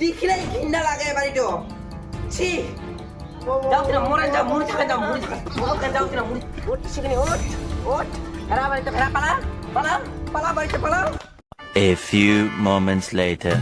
দেখিলেই ঘৃণা লাগে বাড়িটো ছি যাও কিনা মরে যাও মুড়ি থাকে যাও মুড়ি থাকে ওকে যাও কিনা মুড়ি ওঠ সেখানে ওঠ ওঠ ভেড়া বাড়িতে ভেড়া পালা পালা পালা বাড়িতে পালা A few moments later.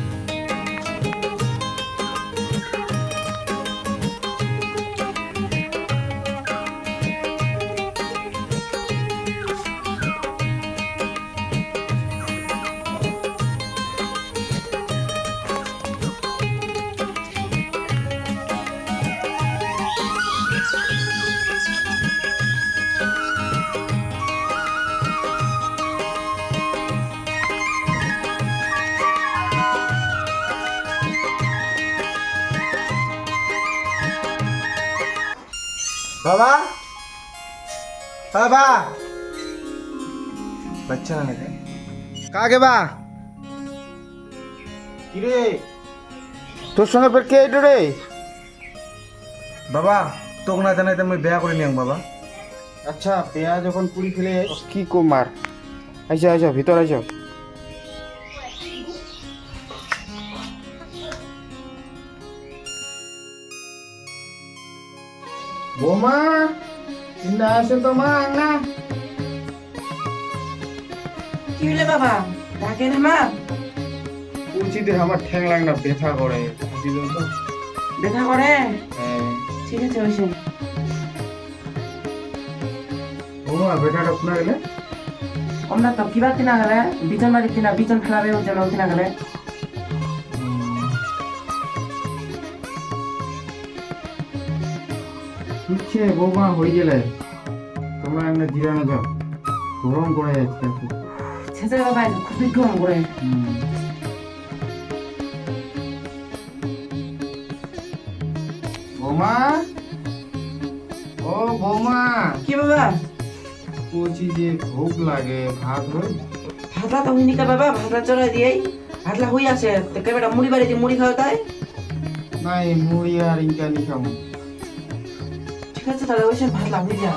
বাবা? বাবা? বাচ্চা না নাকি? কাকে বা? কিরে? তোর সঙ্গে ফের কে এটো রে? বাবা তোকে না জানাইতে আমি বেয়া করে নিয়াম বাবা। আচ্ছা পেয়া যখন পুরি খেলে কি কুমার আচ্ছা আচ্ছা ভিতর আচ্ছা বৌমা চিন্তা আছে তো মা না কি হইলে বাবা? ডাকে না মা। উচিতে আমার ঠ্যাং লাগ না ব্যথা করে। হাসি তো। দেখা করে? হ্যাঁ। ঠিক আছে ওইসে বৌমা বেটাটা শোনা গেলে? আমরা তো কিবা কিনা গেলে বিজন বাড়ি কিনা বিজন খেলাবে ওই জন্য কিনা গেলে। ইচ্ছে বৌমা হয়ে গেলে তোমরা এমনি জিরানো যাও গরম করে যাচ্ছে। ছেঁচে বাবা খুবই গরম করে। বৌমা ও বৌমা কি বাবা? বলছি যে ভোগ লাগে ভাত ভাতলা তো হইনি কা বাবা ভাতলা চড়াই দিয়েই। ভাতলা হই আছে। তো কে বেটা মুড়ি বাড়ি দিয়ে মুড়ি খাও তাই? নাই মুড়ি আর ইনকা নি খামো। তাহলে ওইসে ভাতলা হয়ে যা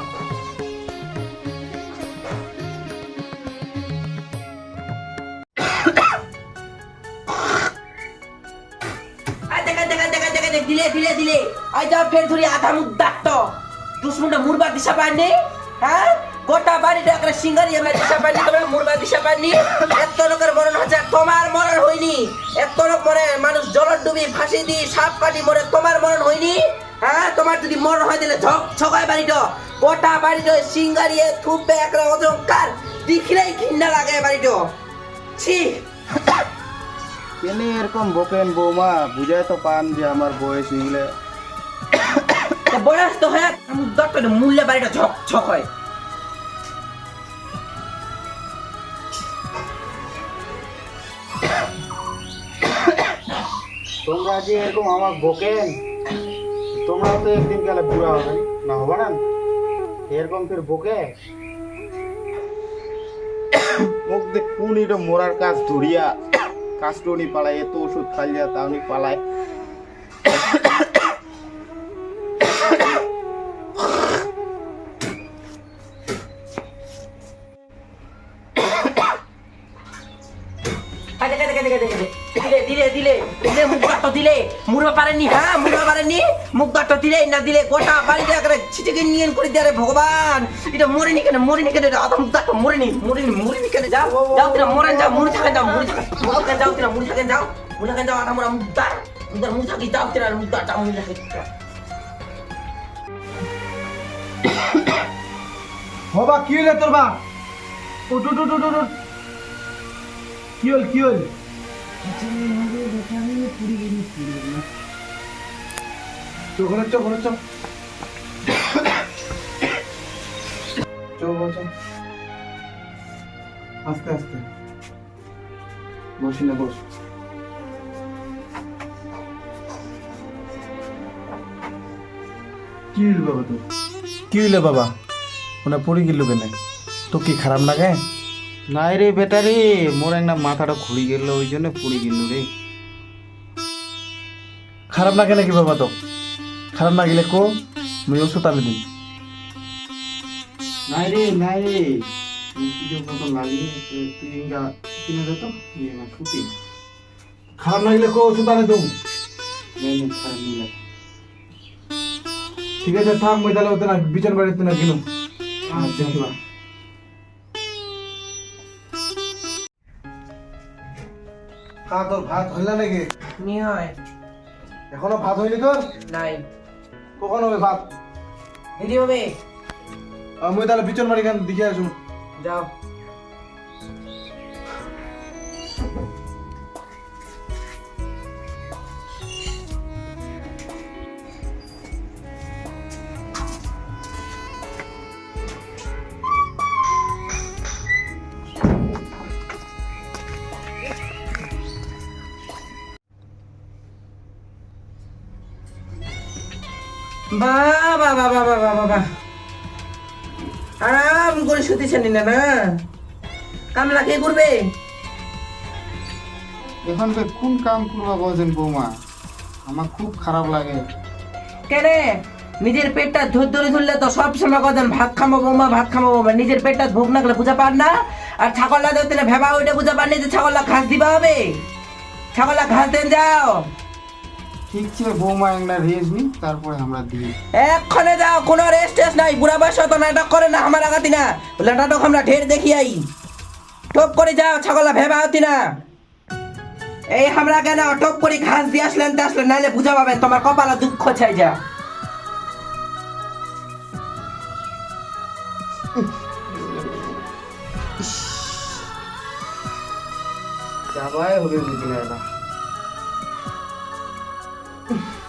আয় দেখা দেখা দেখা দেখা দেখা দিলে দিলে হ্যাঁ গোটা বাড়ি ডাকরে সিঙ্গারি আমি দিশা পাইনি তোমার মুরবা দিশা পাইনি এত লোকের হয়নি এত লোক মরে মানুষ জলত ডুবি ফাঁসি দি সাপ কাটি মরে তোমার মরণ হয়নি হ্যাঁ তোমার যদি মরণ হয় দিলে ঝক ছকায় বাড়িটা গোটা বাড়িটা সিঙ্গারিয়ে থুপে একটা অজঙ্কার। দেখিলেই ঘৃণা লাগে বাড়িটা ছি। কেনে এরকম বকেন বৌমা বুঝাই তো পান যে আমার বয়স হইলে বয়স তো হয় দরকার মূল্য বাড়িটা ঝক ছক হয়। তোমরা যে এরকম আমার বকেন তোমরাও তো একদিন গেলে বুড়া হবে না হবে না? এরকম ফের বকে? মুখ দেখ কোন এটা মোরার কাজ ধরিয়া? কাস্টনি পালায় এত ওষুধ খাইয়া তাওনি পালায়। দিলে দিলে দিলে। দিলে মুখ দিলে। মুড়বা পারেনি হ্যাঁ পারেনি দিলে না দিলে গোটা বাড়িটা করে ছিটিকে নিয়ে করে দিয়ে আরে ভগবান। এটা মরেনি কেন? মরেনি কেন? আধা মুখ গাটো মরেনি মরেনি মরেনি কেন? যাও যাও কিনা মরেন যাও মুড়ি থাকেন যাও মুড়ি থাকেন। যাও কিনা মুড়ি থাকেন যাও। মুড়ি থাকেন যাও আধা মোড়া মুখ দাঁড় মুখ মুখ থাকি যাও কিনা মুখ দাঁড় মুড়ি থাকে। হবা কি হইলে তোর বা উঠ উঠ উঠ উঠ কি হল কি হল? চো ঘরে চো ঘরে চো চো বল আস্তে আস্তে। বসি না বস। কি হইল বাবা তোর? কি হইলে বাবা? ওনা পড়ে গেল কেন? তো কি খারাপ লাগে? নাই রে বেটা রে মোর একটা মাথাটা ঘুরি গেল ওই জন্য পড়ে গেল রে। খারাপ লাগে নাকি বাবা তো খারাপ না গেলে কো? মুই ওষুধ আনি দিই। নাই রে নাই রে। খারাপ না গেলে কো ওষুধ আনি ঠিক আছে থাক মুই তাহলে ওতে না বিচন বাড়িতে না আচ্ছা খা তোর ভাত হইল নাকি? নি হয় এখনও ভাত হয়নি তোর? নাই। কখন হবে ভাত? দিদি হবে। আমি তাহলে পিছন বাড়ি খান দেখে আসুন। যাও। বাবা বাবা বাবা বাবা আরাম করে শুতেছেন না না কামলা কে করবে? এখন কোন কাম করবা বলছেন বৌমা? আমার খুব খারাপ লাগে। কেন? নিজের পেটটা ধর ধরে ধরলে তো সব সময় কজন ভাত খামো বৌমা ভাত খামো বৌমা। নিজের পেটটা ভোগ না গেলে বুঝা পার না। আর ছাগলটা দেখতে না ভেবা ওইটা বুঝা পার না যে ছাগলটা ঘাস দিবা হবে। ছাগলটা ঘাস দেন যাও। ঠিক বৌমা একটা রেস নি তারপরে আমরা দিই। এক্ষণে যাও কোনো রেস্ট টেস্ট নাই বুড়া বয়স তো নাটক করে না আমার আগাতি না। বলে নাটক আমরা ঢের দেখি আই। টপ করে যাও ছাগলা ভেবা হতি না। এই আমরা কেন টপ করে ঘাস দিয়ে আসলেন তে আসলেন নাহলে বুঝা পাবেন তোমার কপালে দুঃখ চাই যা। যাবাই হবে বুঝি না Thank you.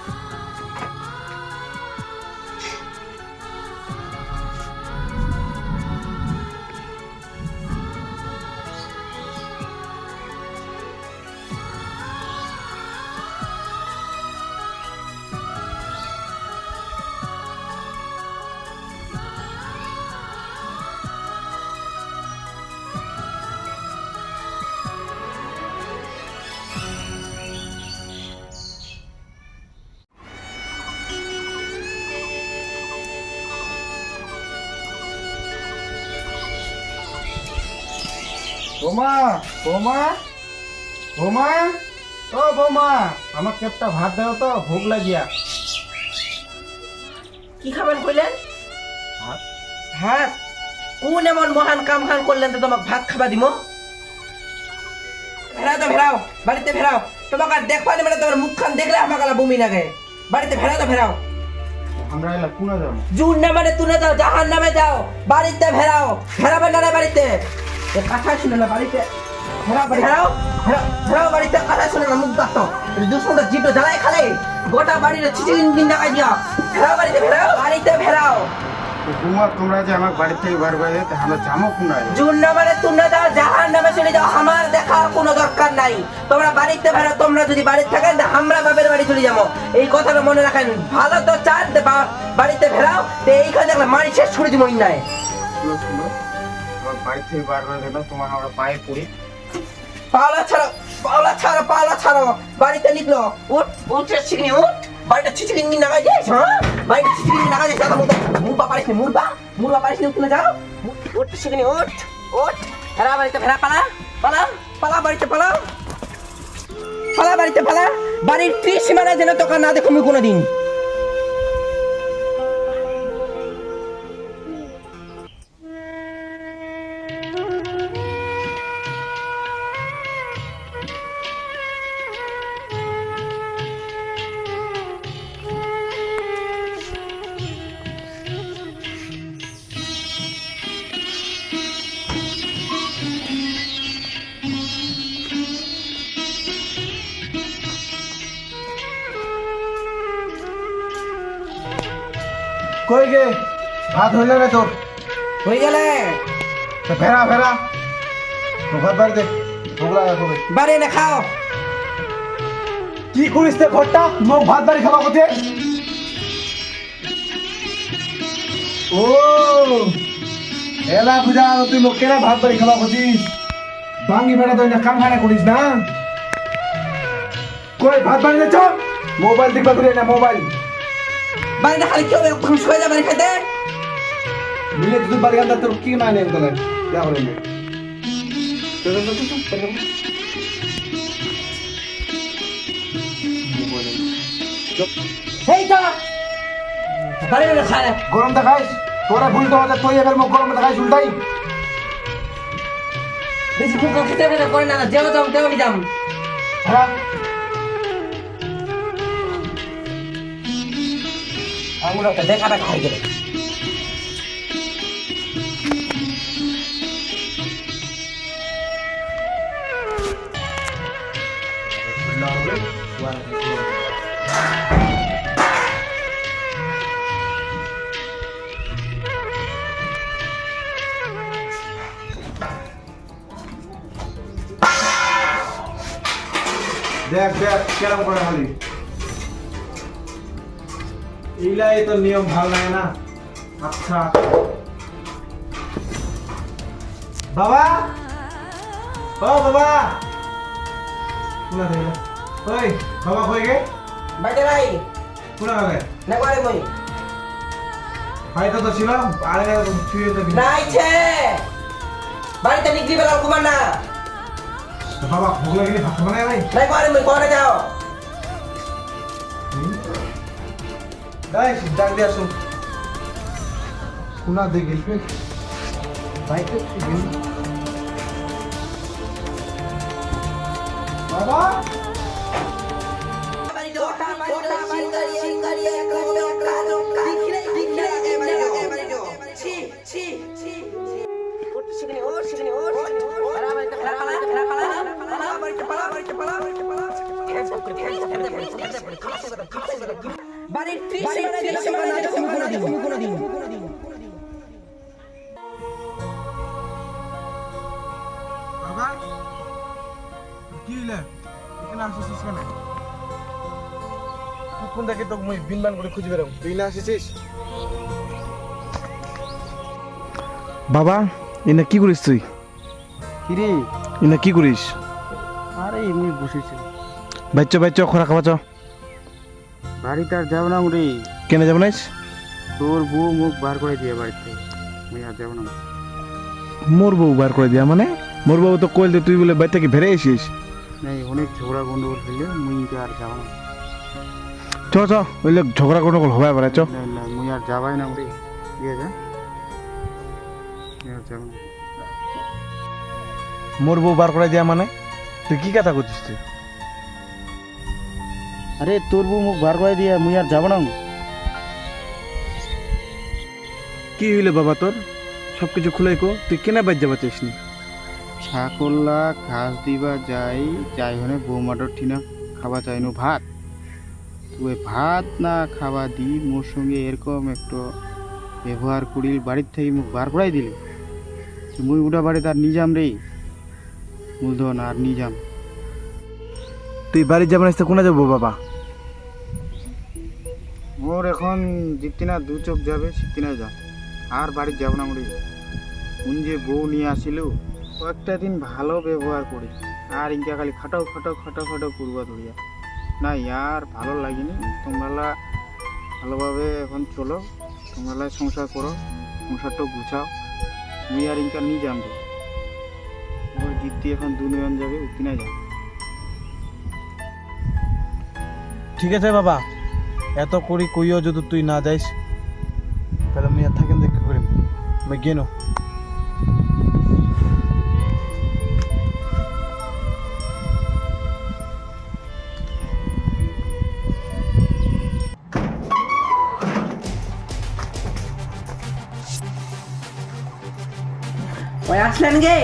বৌমা বৌমা বৌমা ও বৌমা আমার কেপটা ভাত দাও তো ভোগ লাগিয়া। কি খাবেন কইলেন? ভাত? ভাত কোন এমন মহান কাম খান করলেন তো তোমাকে ভাত খাবা দিমো? ফেরাও তো ফেরাও বাড়িতে ফেরাও। তোমাকে আর দেখবা মানে তোমার মুখখান দেখলে আমার গালা বমি লাগে। বাড়িতে ফেরাও তো ফেরাও। আমরা এলা কোনা যাব? জুন নামে তুলে যাও জাহান নামে যাও। বাড়িতে ফেরাও। ফেরাবে না বাড়িতে। কথা শুনে না বাড়িতে ফেরাও ফেরাও ফেরাও ফেরাও বাড়িতে কথা শুনে না মুখ দেখতো দুশোটা জিটো জ্বালাই খালে। গোটা বাড়ির চিচিং দিন টাকা দিয়া ফেরাও বাড়িতে ফেরাও বাড়িতে ফেরাও তো তোমরা যে আমার বাড়ি থেকে বার বাইরে আমরা যাব কোনায় জুন নামে তুলে যাও জাহান নামে চলে যাও। আমার দেখার কোনো দরকার নাই। তোমরা বাড়িতে ফেরাও তোমরা যদি বাড়িতে থাকেন আমরা বাপের বাড়ি চলে যাব। এই কথাটা মনে রাখেন। ভালো তো চান বা- বাড়িতে ফেরাও। তো এইখানে দেখলে মারি শেষ করে দিব নাই বাড়ি থেকে বার বাইরে না তোমার আমরা পায়ে পড়ি। পাওলা ছাড়ো পাওলা ছাড়ো পাওলা ছাড়ো। বাড়িতে নিকলো, উঠ, উঠে শিখনি উঠ। বাড়িটা ছিচিকিনি নাগা যাইছ হ্যাঁ? বাড়িটা ছিচিকিনি নাগা যাইছ দাদা মুখ পা পারিস পা মুখ পা পারিস তুলে যাও। উঠ শিখনি উঠ উঠ। ফেরা বাড়িতে, ফেরা, পালা। পালা পালা বাড়িতে, পালা। পালা বাড়িতে, পালা। বাড়ির ত্রিসীমানায় যেন তোকে না দেখো আমি কোনোদিন। কই গে? ভাত হইল না তোর। হয়ে গেলে। ফেরা ফেরা তো ভাত বাড়ি দে বাড়ি এনে খাও। কি করিস তে ঘরটা মোক ভাত বাড়ি খাওয়া কোথায়? ও এলা বুঝা তুই মোক কেনা ভাত বাড়ি খাওয়া খুঁজিস ভাঙ্গি বেড়া তুই না কাম খানা করিস না? কই ভাত বাড়ি যাচ্ছ মোবাইল দেখবা করে না মোবাইল। বাড়িতে খালি কেউ খুশ হয়ে যাবে খেতে? মিলে তুই বাড়ি গান তোর কি না নেই তাহলে যা করে নে। এই তো! বাড়ি না খায়। গরম দেখাইস তোরা ভুল তো হচ্ছে তুই এবার মুখ গরম দেখাইস উল্টাই। বেশি খেতে খেতে করে না যেও যাম তেমনি যাম। হ্যাঁ। আঙুল একটা দেখাটা খাই গেলে? দেখ দেখ কেরম করে খালি এইলাই তো নিয়ম ভালো লাগে না। আচ্ছা। বাবা? ও বাবা। কোনা থেকে? ওই বাবা কই গে? বাইতে নাই কোনা গেলে না করে মই হয়তো তো ছিল আরে না ছুঁয়ে তো নাইছে বাড়িতে নিকলি বেলা ঘুমান না। বাবা ভোগ লাগিনি ভাত খাবা নাই নাই করে মই করে যাও ভাই ডাক দিয়ে আসুন কোনা দিয়ে গেলবে বাইকে বাবা বাড়ির ত্রিশ কোনোদিন বাবা কি হইলে? এখানে আসিস কেন? কোন দেখে তো মুই বিনবান করে খুঁজে বেরো তুই না আসিস বাবা এনে কি করিস তুই? কিরে এনে কি করিস? আরে এমনি বসেছি। বাচ্চা বাচ্চা খোরা খাওয়া চ বাড়িতে আর যাব না রে কেনে যাব নাইস তোর বউ মুখ বার করে দিয়ে বাড়িতে। মুই আর যাব না। মোর বউ বার করে দিয়া মানে? মোর বউ তো কইল তুই বলে বাড়ি থেকে ভেরে এসিস নাই অনেক ঝগড়া গন্ডগোল হইলে মুই আর যাব না। চ চ ওইলে ঝগড়া গন্ডগোল হবে এবারে চ। না না মুই আর যাবাই না রে যাব না। মোর বউ বার করে দিয়া মানে? তুই কি কথা করছিস তুই? আরে তোর বউ মুখ বার করে দিয়ে মুই আর যাব না। কি হইলে বাবা তোর? সব কিছু খুলে কো তুই কেনে বাইর যাবা চাইস নি? ছাকল্লা ঘাস দিবা যাই যাই হনে বৌমাটোর ঠিনা খাওয়া চাইনো ভাত। তুই ভাত না খাবা দি মোর সঙ্গে এরকম একটু ব্যবহার করিল বাড়ির থেকে মুখ বার করাই দিলি। মুই উঠা বাড়িতে আর নিজাম রে। মূলধন আর নিজাম। তুই বাড়ি যাবা নাইস তো কোনা যাব বাবা? মোর এখন জিতিনা দু চোখ যাবে সিতিনা যা। আর বাড়ি যাব না মরে উন যে বউ নিয়ে আসিল, কয়েকটা দিন ভালো ব্যবহার করি। আর ইনকা খালি খাটাও খাটাও খাটাও খাটাও করবা ধরিয়া না আর ভালো লাগেনি। তোমরা ভালোভাবে এখন চলো, তোমরা সংসার করো, সংসারটা গুছাও। মুই আর ইনকা নিয়ে রে। ওর জিতি এখন দু নয়ন যাবে উতিনা যাবে। ঠিক আছে বাবা। এত করি কইও যদি তুই না যাইস তাহলে আমি আর থাকেন দেখ কি করিম। আমি গেনো ওই আসলেন গে।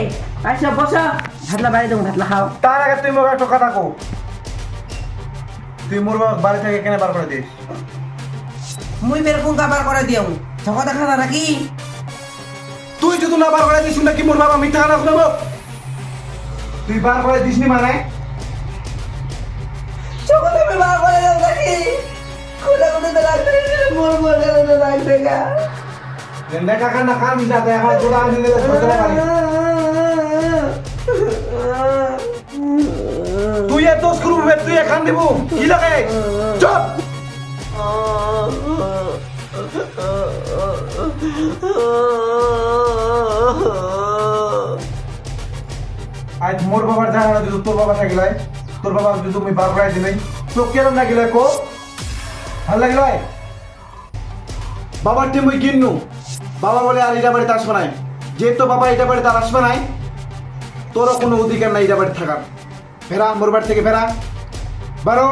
আসলে বসো। ভাতলা বাড়ি দেবো ভাতলা খাও। তার আগে তুই মোকে একটা কথা কো তুই মোর বাড়ি থেকে কেনে বার করে দিস? মুই বের কোন কাবার করে দিও? ঝগড়া দেখা না নাকি? তুই যদি না বার করে দিস নাকি মোর বাবা মিথ্যা কথা শুনব? তুই বার করে দিস নি মানে? ঝগড়া তুমি বার করে দেবো নাকি? খুলে খুলে তো লাগবে মোর মোর করে তো লাগবে গা দেখা। কান না কান মিটা তো এখন তোরা আমি দিলে এত স্ক্রু হবে তুই এখান দিব। কি লাগে চুপ আজ মোর বাবার জানা না যদি তোর বাবা থাকিলাই তোর বাবা যদি তুমি বার করাই দিলাই তো কেরম লাগিলে কো? ভালো লাগল বাবার টিম ওই কিন্নু বাবা বলে, আর এটা বাড়িতে আসবে নাই। যেহেতু বাবা এটা বাড়িতে আর আসবে নাই, তোরও কোনো অধিকার নাই এটা বাড়িতে থাকার। ফেরা মোরবার থেকে ফেরা বারো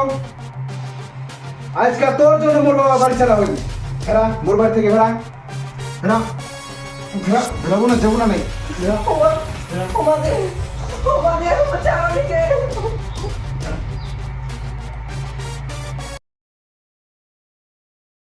আজকাল তোর জন্য মোর বাবা বাড়ি চালা হইল ফেরা মোরবার থেকে ফেরা ফেরা ফেরা ফেরাবো না যাবো না নাই